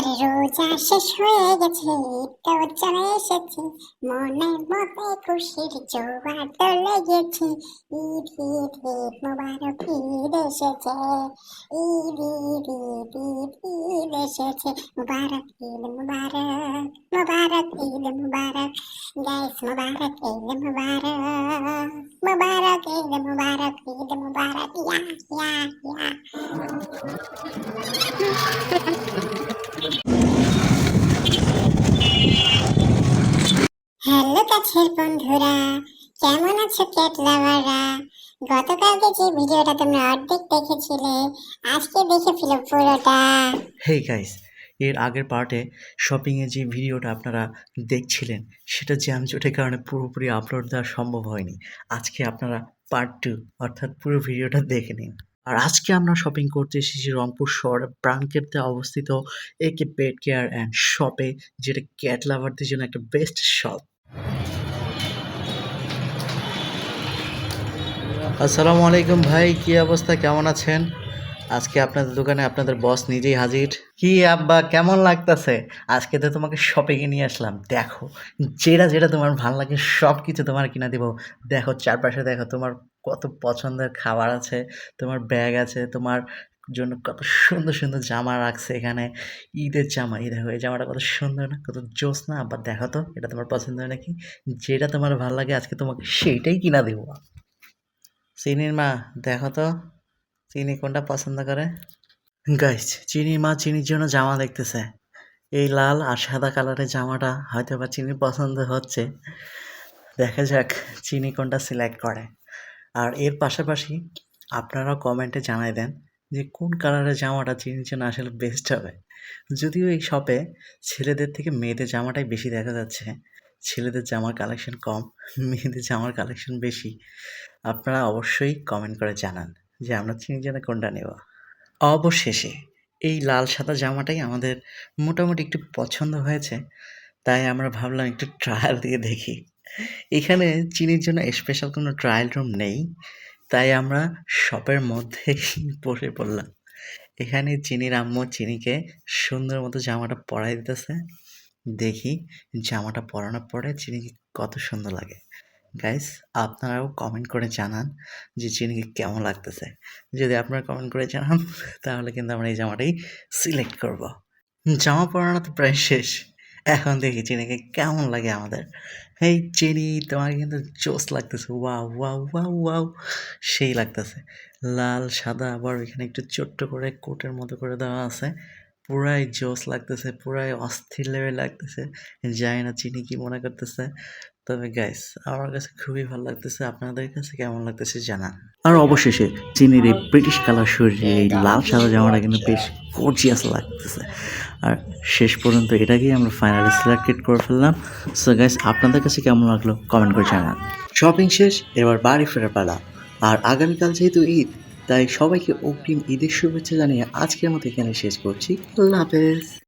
আরে রোজা শেষ হয়ে গেছে, তো চলে এসেছে। মনের মতে খুশির জোয়ার তো লেগেছে। ঈদ ঈদ ঈদ মোবারক, ঈদ এসেছে। ঈদ ঈদ ঈদ ঈদ ঈদ এসেছে। মুবারক, ঈদ মুবারক মুবারক, ঈদ মুবারক। গাইস, মুবারক, ঈদ মুবারক। মুবারক, ঈদ মুবারক ঈদ মুবারক। ইয়া ইয়া ইয়া। কাছের বন্ধুরা, কেমন আছো ক্যাট লাভাররা গতকালকে যে ভিডিওটা তোমরা অর্ধেক দেখেছিলে, আজকে দেখে ফেলো পুরোটা। হেই গাইস এর আগের পার্টে শপিংয়ে যে ভিডিওটা আপনারা দেখছিলেন, সেটা জ্যামজটের কারণে পুরোপুরি আপলোড দেওয়া সম্ভব হয়নি। আজকে আপনারা পার্ট টু অর্থাৎ পুরো ভিডিওটা দেখে নিন। আর আজকে আমরা শপিং করতে এসেছি রংপুর শহরের প্রাণকেটতে অবস্থিত একে পেট কেয়ার অ্যান্ড শপে যেটা ক্যাট লাভারদের জন্য একটা বেস্ট শপ আসসালামু আলাইকুম ভাই, কি অবস্থা? কেমন আছেন? আজকে আপনাদের দোকানে আপনাদের বস নিজেই হাজির। কি আব্বা, কেমন লাগতাছে? আজকে তো তোমাকে শপিংয়ে নিয়ে আসলাম। দেখো, যেটা যেটা তোমার ভালো লাগে সব কিছু তোমার কিনা দেবো। দেখো, চারপাশে দেখো, তোমার কত পছন্দের খাবার আছে, তোমার ব্যাগ আছে, তোমার জন্য কত সুন্দর সুন্দর জামা রাখছে এখানে। ঈদের জামা, এই দেখো, এই জামাটা কত সুন্দর না, কত জোস না? আবার দেখো তো, এটা তোমার পছন্দ নাকি? যেটা তোমার ভালো লাগে আজকে তোমাকে সেইটাই কিনা দেবো। চিনির মা, দেখো তো, চিনি কোনটা পছন্দ করে? গাইস চিনির মা চিনির জন্য জামা দেখতেছে। এই লাল আর সাদা কালারের জামাটা হয়তো বা চিনির পছন্দ হচ্ছে। দেখা যাক চিনি কোনটা সিলেক্ট করে। আর এর পাশাপাশি আপনারাও কমেন্টে জানাই দেন যে কোন কালারের জামাটা চিনির জন্য আসলে বেস্ট হবে। যদিও এই শপে ছেলেদের থেকে মেয়েদের জামাটাই বেশি দেখা যাচ্ছে। ছেলেদের জামার কালেকশন কম, মেয়েদের জামার কালেকশন বেশি। আপনারা অবশ্যই কমেন্ট করে জানান যে আমরা চিনির জন্য কোনটা নেব। অবশেষে এই লাল সাদা জামাটাই আমাদের মোটামুটি একটু পছন্দ হয়েছে, তাই আমরা ভাবলাম একটু ট্রায়াল দিয়ে দেখি। এখানে চিনির জন্য স্পেশাল কোনো ট্রায়াল রুম নেই, তাই আমরা শপের মধ্যেই বসে পড়লাম। এখানে চিনির আম্মু চিনিকে সুন্দর মতো জামাটা পরাই দিতেছে। দেখি জামাটা পরানোর পরে চিনিকে কত সুন্দর লাগে। গাইস আপনারাও কমেন্ট করে জানান যে চিনিকে কেমন লাগতেছে। যদি আপনারা কমেন্ট করে জানান, তাহলে কিন্তু আমরা এই জামাটাই সিলেক্ট করব। জামা পরানো তো প্রায় শেষ। এখন দেখি চিনিকে কেমন লাগে আমাদের। এই চিনি, তোমাকে কিন্তু জোস লাগতেছে। ওয়াও ওয়াও ওয়াও ওয়াও সেই লাগতেছে। লাল, সাদা, আবার এখানে একটু ছোট্ট করে কোটের মতো করে দেওয়া আছে। পুরাই জোস লাগতেছে পুরাই অস্থির লেভেল লাগতেছে। জানি না চিনি কি মনে করতেছে। তবে গাইস আমার কাছে খুবই ভালো লাগতেছে। আপনাদের কাছে কেমন লাগতেছে জানান। আর অবশেষে চিনির এই ব্রিটিশ কালার শরীরে এই লাল সাদা জামাটা কিন্তু বেশ গর্জিয়াস লাগতেছে। আর শেষ পর্যন্ত এটাকেই আমরা ফাইনালি সিলেক্টেড করে ফেললাম। সো গাইস আপনাদের কাছে কেমন লাগল? কমেন্ট করে জানান। শপিং শেষ এবার বাড়ি ফেরার পালা। আর আগামীকাল যেহেতু ঈদ তাই সবাইকে অগ্রিম ঈদের শুভেচ্ছা জানিয়ে আজকের মতো এখানে শেষ করছি। আল্লাহ হাফেজ।